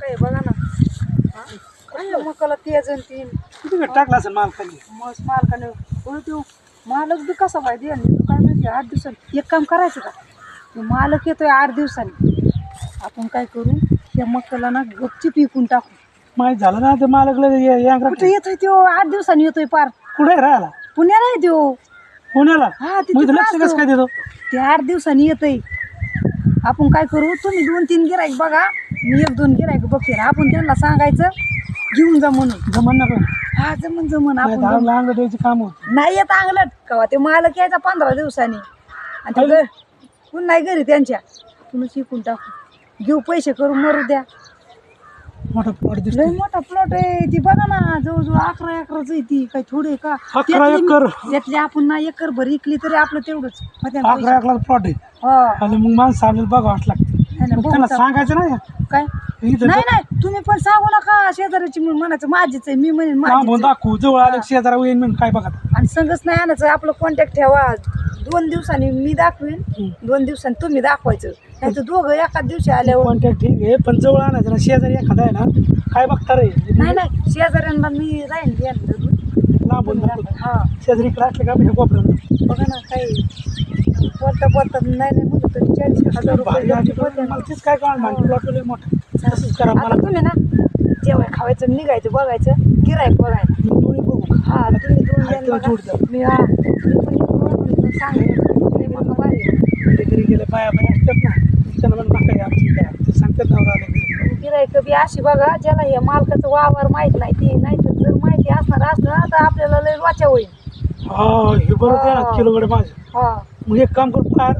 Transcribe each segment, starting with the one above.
काय बघा ना. मकाला तेज आणि तीन. वेळ टाकला असेल माल खाली मस्त मालकाने. हो तो मालक बी कसा पाहिजे आणि तू काय माहिती आठ दिवसांनी. एक काम करायचं का? तो मालक येतोय आठ दिवसांनी. आपण काय करू? या मकाला ना गपची पिकून टाकू. माहीत झालं ना ते मालकला यांकडे कुठे येतोय तो? आठ दिवसांनी येतोय पार. कुठे राहिला पुण्याला आहे तो. पुण्याला? हा तिथे लक्ष कसं काय देतो? ते आठ दिवसांनी येतंय. आपण काय करू? तुम्ही दोन तीन गिराईक बघा. मी एक दोन गिराईक बघते आपण त्यांना सांगायचं घेऊन जा म्हणून. जमन ना हा जमन जमन. आपण द्यायची काम होत. नाही येत अंगलट कवा ते मालक यायचा पंधरा दिवसांनी. आणि ते घ- कोण नाही घरी त्यांच्या. तुम्ही शिकून टाकू. घेऊ पैसे करून मरू द्या. मोठा प्लॉट दिसतो लय मोठा प्लॉट आहे. ती बघा ना जवळजवळ अकरा एकराच आहे ती. काही थोडी का? अकरा त्यातली- एकर? त्यातली आपण ना एकर भर इकली तरी आपलं तेवढंच. ना अकरा प्लॉट आहे. हो. आणि मग माणसं आपल्याला बघा वाट लागते. नाही, नाही, मग बघू त्यांना चाल. सांगायचं नाही? काय? इथं नाही नाही तुम्ही पण सांगू नका शेजाऱ्याची म्हणून म्हणायचं माझीच आहे मी म्हणेन माझीच थांबून आहे. दाखवू जवळ आले शेजारा येईन म्हणून काय बघा. आणि संगच नाही आणायचं आपलं कॉन्टॅक्ट ठेवा. दोन दिवसांनी मी दाखवीन. दोन दिवसांनी तुम्ही दाखवायचं. नाही तर दोघं एकाच दिवशी आल्यावर कॉन्टॅक्ट ठीक आहे पण जवळ आणायचं ना शेजारी एखादा आहे ना काय बघता रे? नाही नाही शेजाऱ्यांना मी राहीन धरून. लांबून दाखवू. हा. शेजारी इकडे असले का हे कोपऱ्यात बघा ना काही बोलता बोलता नाही नाही तरी चाळीस हजार रुपये. मला तेच काय मोठं. तसंच करा आता मला तुम्ही ना जेवाय खावायचं निघायचं बघायचं गिरायक बघायचं दोन्ही बघू. हा तुम्ही दोन जण तो बघा. जोड द्या. मी हा. मी पण येतो, पण सांगेन. तुम्ही बघा. घरी गेले बाया असतात ना. त्यांना आमची काय ते सांगतात नवरा आले घरी. गिरायक बी अशी बघा ज्याला हे मालकाचं वावर माहीत नाही ती नाही तर जर माहिती असणार असलं तर आपल्याला लय वाचा होईल. हा हे बरोबर आहे. ना हा. किलोकडे माझं. हा. मग एक काम करू फार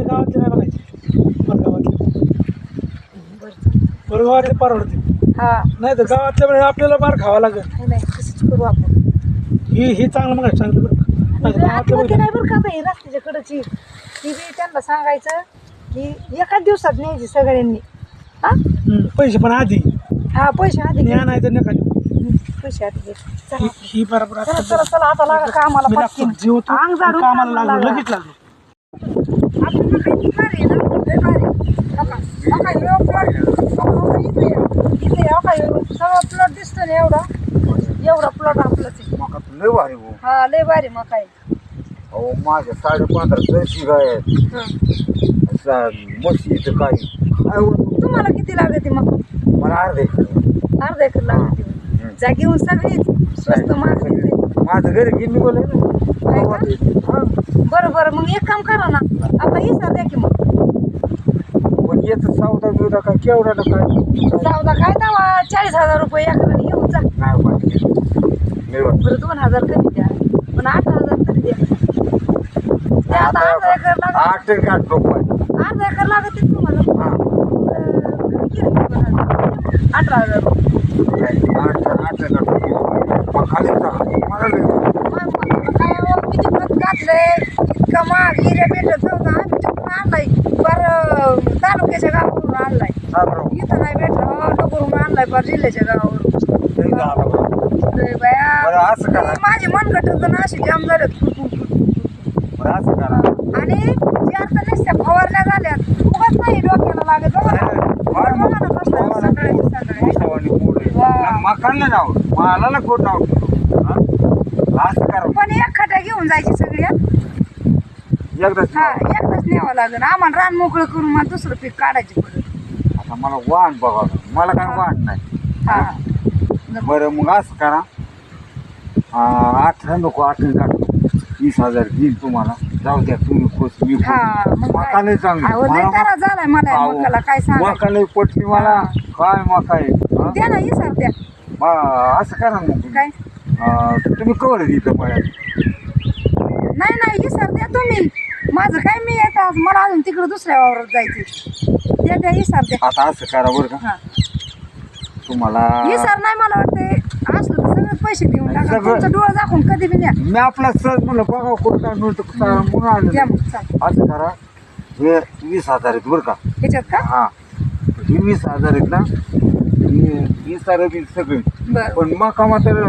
आपल्या गावातले नाही बघायचे बरं गावातले परवडते. हा. नाही तर गावातल्या वेळेला आपल्याला बार खावा लागेल. नाही नाही तसंच करू आपण. ही ही चांगलं मग चांगलं बरं का. नाही तर बरं का आता ही रस्त्याच्या कडची. ती बी त्यांना सांगायचं की एकाच दिवसात न्यायची सगळ्यांनी. हा? हम्म, पैसे पण आधी. हा पैसे आधी घे. न्या नाही तर नका देऊ. पैसे आधी घे. चला. ही ही बरोबर चला आता लागा कामाला मी पटकन. लागतो जीव तो अंग झाडून कामाला कामाला लागलो लागा. लगेच लागलो. प्लॉट दिसतो ना एवढा एवढा प्लॉट आपलाच आहे. मका तर लय भारी भाऊ हा लय भारी मग काय अहो माझ्या साडे पंधरा जर्सी गाय आहेत म्हशी इथं काय काय होतं तुम्हाला किती लागते मग मला अर्धे अर्धा एकर लागते. जा घेऊन सगळीच स्वस्त मागते माझं घरी घेऊन निघालं काय ना? बरं बरं मग एक काम करा ना. आपला हिस्सा द्या की मग. पण येतं सौदा बिवदा काय केवढा ना काय? चौदा काय दावा? चाळीस हजार रुपये एकराने घेऊन जा. नाही पाहिजे. बरं दोन हजार कमी द्या. पण आठ हजार तरी द्या. ते आता अर्धा एकर लागत आठ एक आठ रुपये अर्धा एकर लागत तुम्हाला. हा. अं, की दोन हजार. अठरा हजार. रुपये आठ आठ एक आठ रुपये मग खाली टाका. मला लय भारी. मग मग काय हो, किती खत घातलंय इतका महाग हिरे भेटत नव्हता आम्ही तिकडून आणलाय बरं तालुक्याच्या गावावरून आणलाय हा बरोबर इथं नाही भेटलं बरं जिल्ह्याच्या गावावरून. लय झालं बरं. लय बाया. असं करा. माझी मनगट होतं ना अशी जाम झाल्यात बरं असं करा. आणि जे आता नुसत्या फवारण्या झाल्यात उगाच नाही डोक्याला लागत बघा. ना. बघा ना कसं सकाळी सकाळी. वा. मकान नाही नाव मला ना कोण नाव ठेवतो. हा? असं करा. पण एक खट्या घेऊन जायची सगळी हं? एकदाच हा एकदाच न्यावं लागेल. आम्हाला रान मोकळं करून मला दुसरं पीक काढायची पडत आता मला वाहन बघावं लागेल. मला काय वाहन नाही. हा. बरं मग असं करा. अठरा नको आठ गाठ वीस हजार घेईन तुम्हाला. जाऊ द्या तुम्ही खुश मी खुश. हा मग काय? मका लय चांगली अहो, लय मला त्रास झालाय मला या अहो, मकाला काय सांगा मका लय पटली मला. काय मका आहे हा? द्या ना इसर द्या. बा- असं करा मग काय? अं, तुम्ही कवर तिथं मला नाही नाही इसर द्या तुम्ही. माझं काय मी येत आज मला अजून तिकडे दुसऱ्या वावरात जायचे द्या द्या इसर द्या. आता असं करा बरं का. हा. तुम्हाला इसर नाही मला वाटते असलं तर सगळं पैसे देऊन टाका. सगळं. तुमचं डोळं दाखवून कधी बी द्या. मी आपला सहज म्हणलं बघा कोण काय मिळतं म्हणून आलं द्या मग चाल असं करा. हे वीस हजार आहेत बरं का. ह्याच्यात का? हा. ही वीस हजार आहेत ना. ही वीस हजार बी सगळी. बरं. पण मका मात्र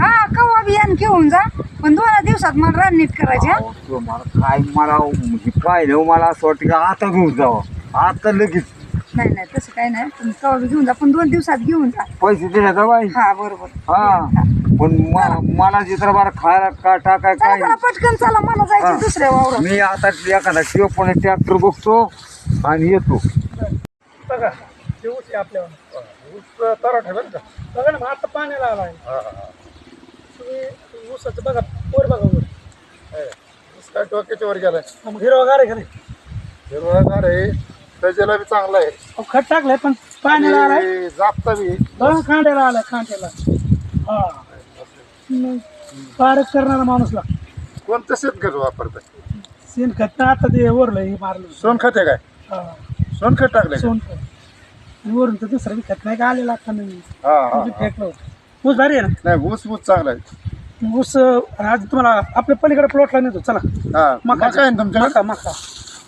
हा कवा बियाण घेऊन जा. पण दोन दिवसात मला रान नीट करायचे हं? अहो, तो मला काय मला म्हणजे पाहिलं मला असं वाटतं की आता घेऊन जावं. आता लगेच. नाही नाही तसं काही नाही. तुम्ही कवा बी घेऊन जा. पण दोन दिवसात घेऊन जा. पैसे दिले तर बाई. हा बरोबर. हा. पण म- मला चित्र बार खायला का टाकाय चला काय चला पटकन चला. मला जायचं. दुसऱ्या वावरात. मी आता एखादा शिव पण ट्रॅक्टर बघतो आणि येतो. बघा ते ऊस आहे आपल्यावर ऊस तरा ठेवा का? बघा ना मग आता पाण्याला आला आहे. तुम्ही ऊसाचं बघा वर बघा वर. काय डोक्याच्या वर गेलाय. मग हिरवा गार आहे नाही? हिरवागार आहे. त्याच्याला बी चांगला आहे. अहो, खत टाकलंय पण पाण्याला आलाय. आणि जापता बी खांड्याला आलाय खांड्याला हा. मग पारक करणारा माणूस लागतो कोणतं शेतखत वापरताय? शेण खत ना आता ते वरलं हे मारलं. सोनखत आहे काय? हा. सोनखत टाकलंय का? सोन खत आणि वरून तर दुसरं बी खत नाही का आलेलं आता नवीन? हा हा ते बी फेकलं होतं. ऊस भारी आहे ना? नाही ऊस ऊस चांगला आहे. ऊस अं, आज तुम्हाला आपल्या पलीकडे प्लॉटला नेतो. चला. हा. मका मका आहे ना तुमच्याकडे? मका मका.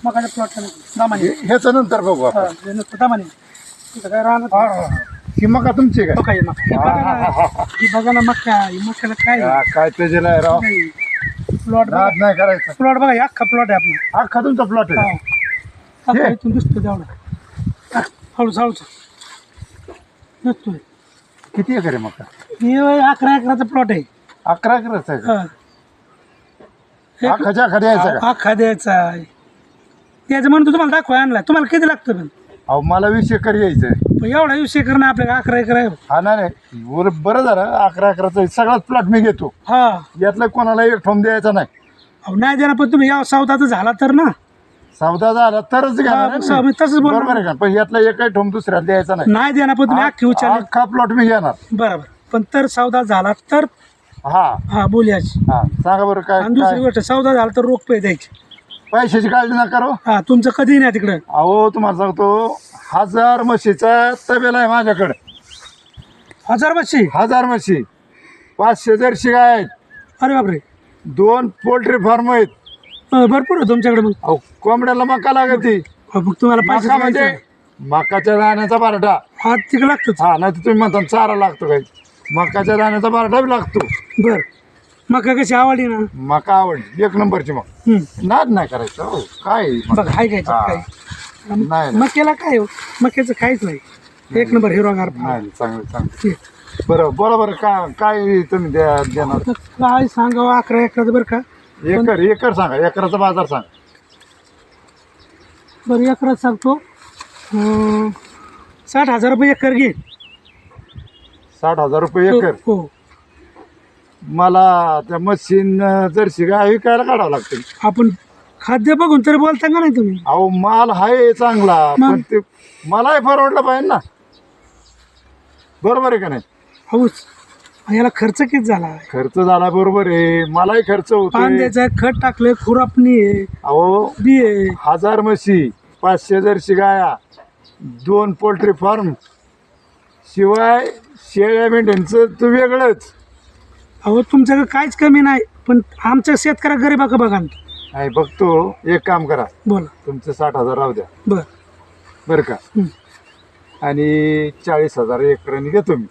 मकाच्या प्लॉटला नेतो दामाने. हे- ह्याचं नंतर बघू हा आपण. हे नको दामाने. तिथं काय राहणार? ही मका तुमची तो काय? मका हे बघा ना. ही बघा ना मका. ही मकाला काय काय हा, काय त्याच्याला आहे राव? प्लॉट बघा. नाद नाही करायचं. प्लॉट बघा हे अख्खा प्लॉट आहे आपला. अख्खा तुमचा प्लॉट हा. आहे अख्खा हे. इथून दिसतो तेवढा. हळूच हळूच. दिसतोय. किती एकर आहे मका? हे अकरा एकराचा प्लॉट आहे. अकरा एकरच आहे का? हा. अख्खाच्या अख्खा द्यायचा का? अख्खा द्यायचा आहे. त्याचं म्हणतो तुम्हाला दाखवा आणला. तुम्हाला किती लागतं पण? अहो मला वीस एकर घ्यायचं आहे पण एवढा वीस एकर ना आपल्याला अकरा एकर आहे. हा ना नाही. वर- बरं झालं अकरा एकराचा सगळाच प्लॉट मी घेतो. हा. यातलं कोणाला एक ठोम द्यायचा नाही. अहो नाही देणार पण तुम्ही या सौदाचा झाला तर ना. सौदा झाला तरच हा, ना. मी तसंच बोलणार. बरोबर आहे का? पण यातला एकही ठोम दुसऱ्याला द्यायचा नाही. नाही देणार पण तुम्ही अख्खी उचलली. अख्खा प्लॉट मी घेणार. बरोबर. पण तर सौदा झाला तर हा. हा बोलयाची हा सांगा बरं काय आणि दुसरी काय? गोष्ट सौदा झाला तर रोख पे द्यायचे. पैशाची काळजी नका करू. हा तुमचं कधी नाही तिकडं. अहो तुम्हाला सांगतो हजार म्हशीचा तबेला आहे माझ्याकडे. हजार पाचशे हजार म्हशी. पाचशे जर्शी गाय आहेत. अरे बापरे. दोन पोल्ट्री फार्म आहेत. अं, भरपूर आहे तुमच्याकडे मग. अहो कोंबड्याला मका लागती मग तुम्हाला मका म्हणजे मकाच्या दाण्याचा बारडा हा तिकडे लागतच. हा नाही तर तुम्ही म्हणता चारा लागतो काही. मकाच्या दाण्याचा बारडा बी लागतो. बर. मका कशी आवडली ना? मका आवड एक नंबरची मग हम्म. नाद नाही करायचं हो. काय? बघा हाय काय हा. काय? नाही नाही. मक्याला काय हो? मक्याचं काहीच नाही. एक नंबर नाही चांगलं चांगलं. बरं बरं बरं काय काय तुम्ही द्या देणार? काय सांगावं? अकरा एकराचं बरं का? एकर एकर सांगा. एकराचा बाजार सांगा. बरं एकरात सांगतो. अं, साठ हजार रुपये एकर घे साठ हजार रुपये एकर? हो. मला त्या मशीन जर्सी गाय विकायला काढावं लागते आपण खाद्य बघून तरी बोलता का नाही तुम्ही? अहो माल आहे चांगला मग? पण ते मलाही परवडलं पाहिजे ना. बरोबर आहे का नाही? याला खर्च किती झाला? खर्च झाला बरोबर आहे. मलाही खर्च होतो कांद्याचं खत टाकलंय खुरापणी आहे अहो बी आहे. हजार म्हशी पाचशे जर्सी गाया दोन पोल्ट्री फार्म. शिवाय शेळ्या मेंढ्यांचं तू वेगळंच. अहो तुमच्याकडे काहीच कमी नाही पण आमच्या शेतकऱ्या गरीबा का बघा ना. नाही बघतो. एक काम करा. बोला. तुमचं साठ हजार राहू द्या. बर. बरं का? हं. आणि चाळीस हजार एकरांनी घेतो मी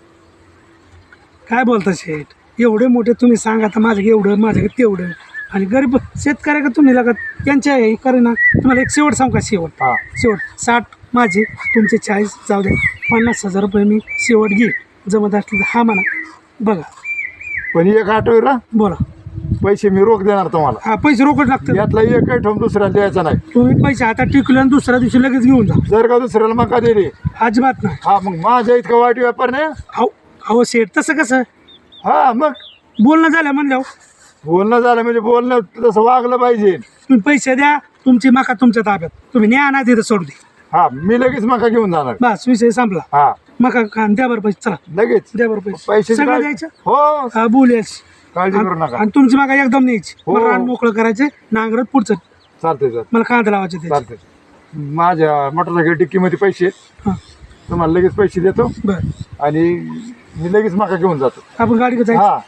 काय बोलता शेठ? एवढे मोठे तुम्ही सांगा आता माझं एवढं माझ्याकडे तेवढं. आणि गरीब शेतकऱ्या का तुम्ही लागत त्यांच्या हे करेना तुम्हाला एक शेवट सांगू का शेवट? हा. शेवट साठ माझे तुमचे चाळीस जाऊ द्या. पन्नास हजार रुपये मी शेवट घे जमत असले तर हा म्हणा. बघा. पण एक आठवडा बोला. पैसे मी रोख देणार तुम्हाला. हा पैसे रोकड लागतात. यातला एकही ठोम दुसऱ्याला द्यायचा नाही. तुम्ही पैसे हातात टिकले आणि दुसऱ्या दिवशी लगेच घेऊन जा. जर का दुसऱ्याला मका दिली. अजिबात नाही. हा मग माझ्या इतका वाईट व्यापार नाही अहो अहो शेठ तसं कसं? हा मग? बोलणं झालं म्हणल्यावर बोलणं झालं म्हणजे बोलणं तसं वागलं पाहिजे. तुम्ही पैसे द्या तुमची मका तुमच्या ताब्यात. तुम्ही न्या ना तिथं सोड दे. हा मी लगेच मका घेऊन जाणार. बस विषय संपला. हा. मका खा द्या बरं पैसे चला. लगेच. द्या बरं पैसे. पैसे सगळं द्यायचं? हो. हा बोलायचं काळजी करू नका. आणि तुमची मागा एकदम न्यायची. हो. मला रान मोकळं करायचं नांगरत पुढचं. चालते चालते मला कांदा लावायचे त्याचे चालते माझ्या मोटरसायकल टिक्कीमध्ये पैसे आहेत. हां. तुम्हाला लगेच पैसे देतो. बरं. आणि मी लगेच मका घेऊन जातो. आपण गाडी जायचं? हा.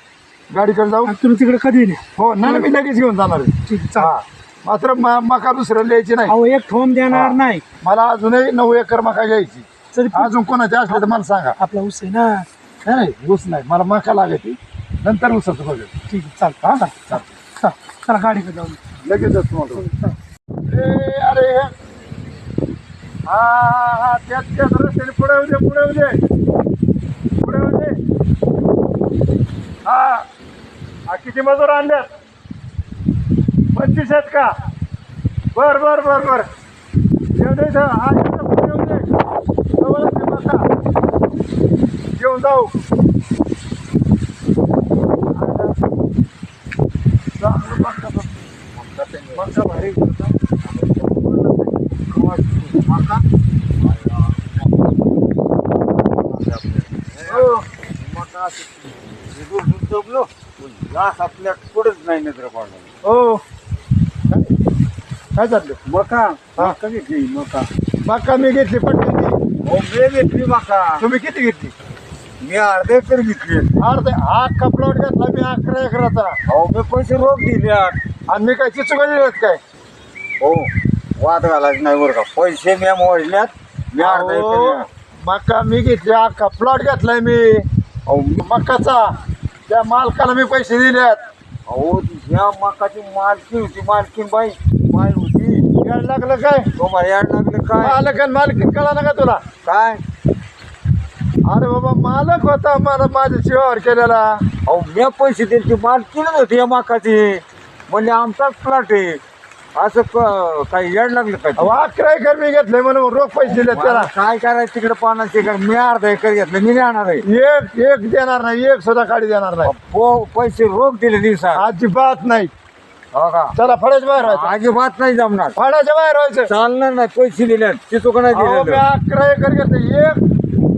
गाडीकडे जाऊ. आणि तुम्ही तिकडे कधी नाही हो नाही नाही, मी लगेच घेऊन जाणार आहे. ठीक आहे, चालेल. हा. मात्र म- मका दुसऱ्याला द्यायची नाही. अहो एक ठोम देणार हा. नाही. मला अजूनही नऊ एकर मका घ्यायची. अजून कोणाची असले तर मला सांगा. आपला ऊस आहे ना. नाही नाही ऊस नाही. मला मका लागते नंतर ऊसाचं बघेल ठीक आहे चालतं. हा चालतं. चला चला गाडीकडे जाऊ लगेच तुम्हाला ए, अरे हा. हा हा त्याच त्याच रस्त्याने पुढे येऊ दे पुढे येऊ दे. पुढे येऊ दे. हा. हा किती मजूर आणल्यात पंचवीस आहेत का? बर बर बर बर. येऊ दे इथं. हा इथं पुढे येऊ दे जवळच आहे मका घेऊन जाऊ भारी आपल्या पुढेच नाही नजर पाडणार हो. काय चाललं मका. मका मका. मका मी घेतली पटकन. घेतली मका तुम्ही किती घेतली? मी अर्धे एकर घेतली अर्धे? कपलॉट घेतला मी अकरा एकराचा. अहो मी पैसे रोख दिले आणि मी काय दिलेत काय? हो वाद घालायचं नाही बरं का. पैसे मी मोजल्यात मी अर्धा एकर अहो, घेणार. मका मी घेतली हा कपलॉट घेतलाय मी? अहो मी- मकाचा. त्या मालकाला मी पैसे दिलेत. अहो ह्या मकाची मालकी होती मालकीन बाई. बाई होती याड लागलं काय? तुम्हाला याड लागलं काय? मालक आणि मालकी कळा ना का तुला? काय? अरे बाबा मालक होता मला माझ्या शिवावर केलेला. अहो मी पैसे दिले मालकीनच होती या मकाची? म्हणजे आमचाच प्लॉट आहे. असं क- काही याड लागलं काय अहो, अकरा एकर मी घेतलंय म्हणून रोख पैसे दिलेत त्याला. मला काय करायचं तिकडे पानाचे एकर मी अर्धा एकर घेतलं मी जाणार आहे. एक एक देणार नाही एक सुद्धा काढी देणार नाही. हो पैसे रोख दिले दिवसा अजिबात नाही. हो का? चला फळाच्या बाहेर व्हायचं अजिबात नाही जमणार. फळाच्या बाहेर व्हायचं चालणार नाही पैसे दिले ते चुका नाही अहो, मी दिले अकरा एकर घेतलं. एक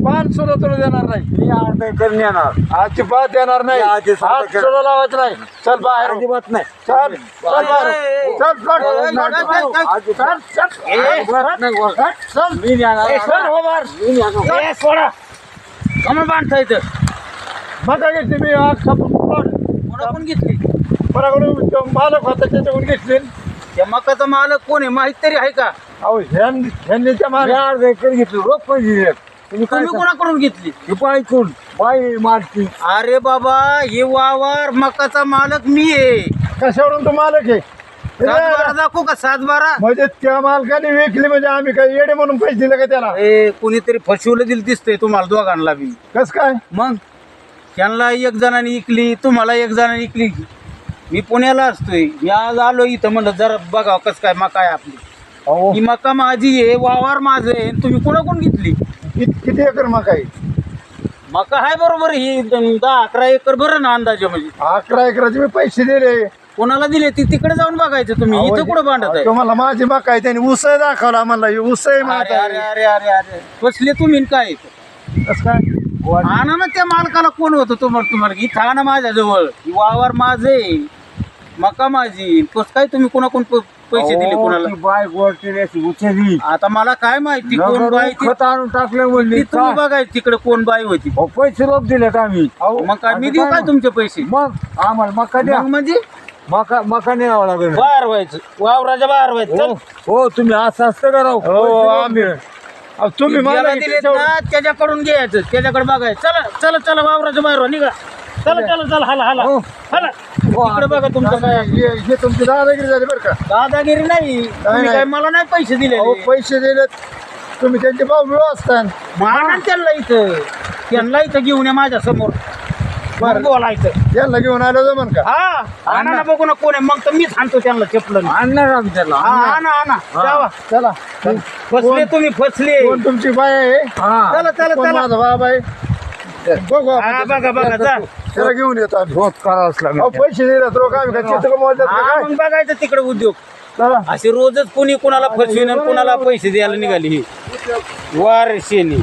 पान सुद्धा तुला देणार नाही. मी अर्धा एकर नेणार. अजिबात देणार नाही. आधी स्वतः हात. सुद्धा लावायचं नाही. चल बाहेर. अजिबात नाही. चल चल बाहेर. चल चल. चल अजिबात नाही. बोल. चल. मी नेणार. चल हो बाहेर. मी नेणार. सोडा. कमळ बांधता इथं मका घेतली मी प्लॉट कोणाकडून घेतली. तो मालक होता त्याच्याकडून घेतली त्या मकाचा मालक कोण आहे? माहीत तरी आहे का? अहो ह्यां ह्यांनी त्या मी मालक अर्धा एकर घेतलं पैसे दिले तुम्ही काय तुम्ही कोणाकडून घेतली? ही बाईकून बाई मालकी. अरे बाबा हे वावर मकाचा मालक मी आहे. कशावरून तो मालक आहे? बारा दाखवू का? सात बारा? म्हणजे त्या मालकाने विकली म्हणजे आम्ही काय येडे म्हणून पैसे दिले का त्याला? ए कुणीतरी फसवलं दिलं दिसतंय तुम्हाला दोघांना बी. कस काय? मग? त्यांना एक जणांनी इकली तुम्हाला एक जणांनी इकली. मी पुण्याला असतोय. मी आज आलो इथं म्हणलं जरा बघा कसं काय मका आहे आपली. अहो. ही मका माझी आहे वावर माझं आहे आणि तुम्ही कोणाकडून घेतली? कित- किती एकर मका आहे? मका आहे बरोबर ही दहा अकरा एकर बरं ना अंदाजे म्हणजे. अकरा एकराचे मी पैसे दिले. कोणाला दिले? ती तिकडे जाऊन बघायचं तुम्ही. इथं कुठं भांडत आहे? तुम्हाला माझी मका आहे त्यांनी उसय दाखवला म्हणला ही उसय अरे माका अरे अरे अरे अरे फसले तुम्ही काय? कस काय? आणा ना त्या मालकाला कोण होतं तुम्हाला तुम्हाला? इथं आणा माझ्याजवळ. ही वावर माझे मका माझी. कस काय तुम्ही कोणाकोण प- पैसे दिले अहो, कोणाला? ती अशी उचलली आता मला काय माहिती कोण बाई ती खत आणून टाकलं म्हणली ती तुम्ही बघायची तिकडे कोण बाई होती? अहो, पैसे रोख दिलेत आम्ही. मग काय मी आता देऊ काय मग? तुमचे पैसे? मग आम्हाला मका द्या. मग म्हणजे? मका मका न्यावं लागेल. बाहेर व्हायचं. वावराच्या बाहेर व्हायचं. चल. हो तुम्ही असं असतं का राव? हो पैसे आम्ही. अहो, तुम्ही ज्याला मला दिलेत ना त्याच्याकडून घ्यायचं. त्याच्याकडे बघायचं. चला चला चला वावराच्या बाहेर व्हा, निघा. चला चला चला हाला हाला. हो. हाला. इकडे बघा तुमचं. काय हे हे तुमची दादागिरी झाली बरं का? दादागिरी नाही. तुम्ही नाही. काय मला नाही पैसे दिले अहो पैसे दिलेत. तुम्ही त्यांचे भाऊ विवाह असतान. माना त्यांना इथं. त्यांना इथं घेऊन या माझ्यासमोर. बरं. बोलायचं त्यांना घेऊन आलो जमन का हा आणा ना बघू ना कोण आहे. मग तर मीच आणतो त्यांना चपलं आणणार आम्ही त्याला हा आणा. आणा जावा. चला. फसले तुम्ही फसले. कोण तुमची बाय आहे? हा. चला चला कोण चला. माझा बाबा आहे? बघू हा बघा बघा जा. त्याला घेऊन येतो आम्ही. रोज करावाच अहो लागेल पैसे दिलेत रोख आम्ही काय चित्र मोजतात का हा काय? मग बघायचं तिकडे उद्योग. चला असे रोजच कोणी कोणाला फसवीन आणि कोणाला पैसे द्यायला निघाली ही. वार शेनी